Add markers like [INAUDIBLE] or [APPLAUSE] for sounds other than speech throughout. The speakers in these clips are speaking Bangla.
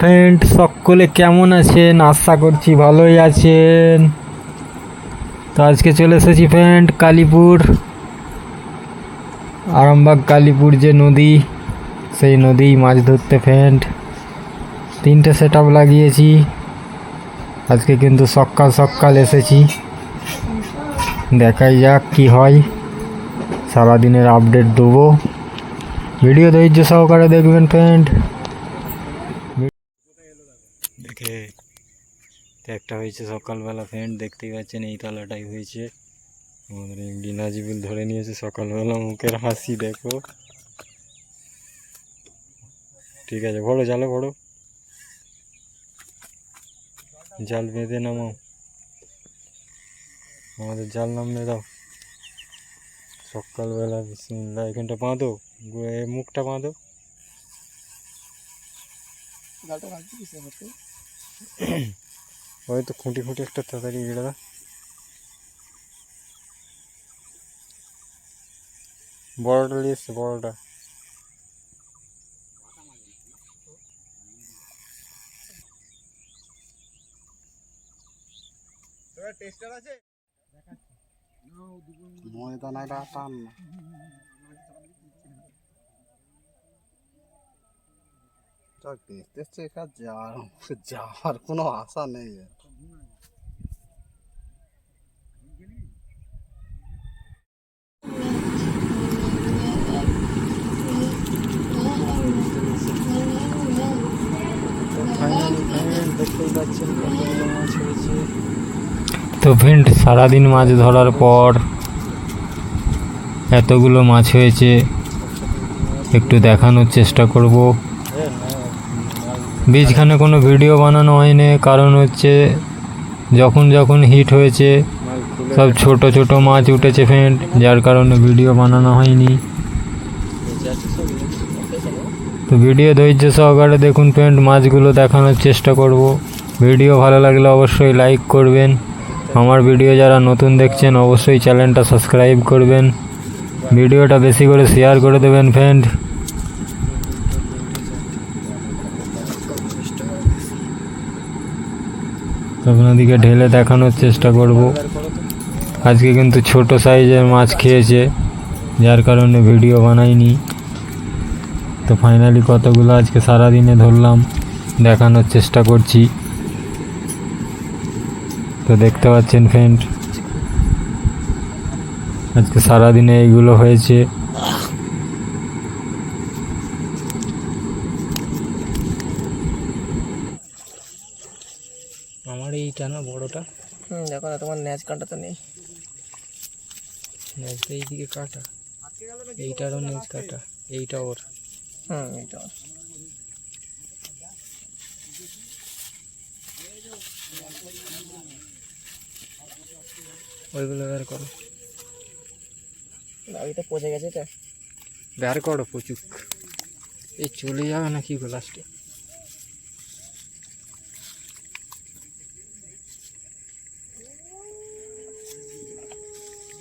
ফ্রেন্ড সকলে কেমন আছেন? আশা করছি ভালোই আছেন। তো আজকে চলে এসেছি ফ্রেন্ড কালীপুর। আরামবাগ, কালীপুর যে নদী, সেই নদী মাছ ধরতে ফ্রেন্ড তিনটে সেট আপ লাগিয়েছি। আজকে কিন্তু সকাল সকাল এসেছি। দেখাই যাক কি হয়। সারাদিনের আপডেট দেবো। ভিডিও ধৈর্য সহকারে দেখবেন ফ্রেন্ড দেখে তো একটা হয়েছে সকালবেলা ফ্রেন্ড দেখতেই পাচ্ছেন এই তলাটাই হয়েছে। আমাদের এমডি নাজিবুল ধরে নিয়েছে সকালবেলা মুখের হাসি দেখো। ঠিক আছে বড়ো জালে বড়ো। জাল বেঁধে নামাও। আমাদের জাল নামলে দাও। সকালবেলা বিসমিল্লাহ এখানটা বাঁধো মুখটা বাঁধো। [COUGHS] তো খুঁটি খুঁটি একটা তাড়াতাড়ি গেড়ে দাও বড়টা নিয়ে এসছে বড়টা। ময়দানাটা টান না যাক দেখতেছে এখানে, যাওয়ার যাওয়ার কোনো আশা নেই তো ফ্রেন্ড সারাদিন মাছ ধরার পর এতগুলো মাছ হয়েছে, একটু দেখানোর চেষ্টা করব। বীজখানে কোনো ভিডিও বানানো হয়নি। কারণ হচ্ছে যখন যখন হিট হয়েছে, সব ছোট ছোট মাছ উঠেছে ফ্রেন্ড যার কারণে ভিডিও বানানো হয়নি। তো ভিডিও ধৈর্য সহকারে দেখুন ফ্রেন্ড মাছগুলো দেখানোর চেষ্টা করব। ভিডিও ভালো লাগলে অবশ্যই লাইক করবেন। আমার ভিডিও যারা নতুন দেখছেন, অবশ্যই চ্যানেলটা সাবস্ক্রাইব করবেন। ভিডিওটা বেশি করে শেয়ার করে দেবেন ফ্রেন্ড আপনাদেরকে ঢেলে দেখানোর চেষ্টা করব। আজকে কিন্তু ছোট সাইজের মাছ খেয়েছে, যার কারণে ভিডিও বানাইনি। তো ফাইনালি কতগুলো আজকে সারাদিনে ধরলাম, দেখানোর চেষ্টা করছি। তো দেখতে পাচ্ছেন ফ্রেন্ড আজকে সারাদিনে এইগুলো হয়েছে। আমার এইটা না বড়টা? হুম দেখো না তোমার ন্যাচ কাটা তো নেই। নেজটা এইদিকে কাটা। এইটারও নেজ কাটা। এইটা ওর। হুম এটা ওইগুলো বের করো। আগে পচে গেছে এটা? বের করো প্রচুর এই চলে যাবে না কি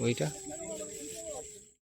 ওইটা?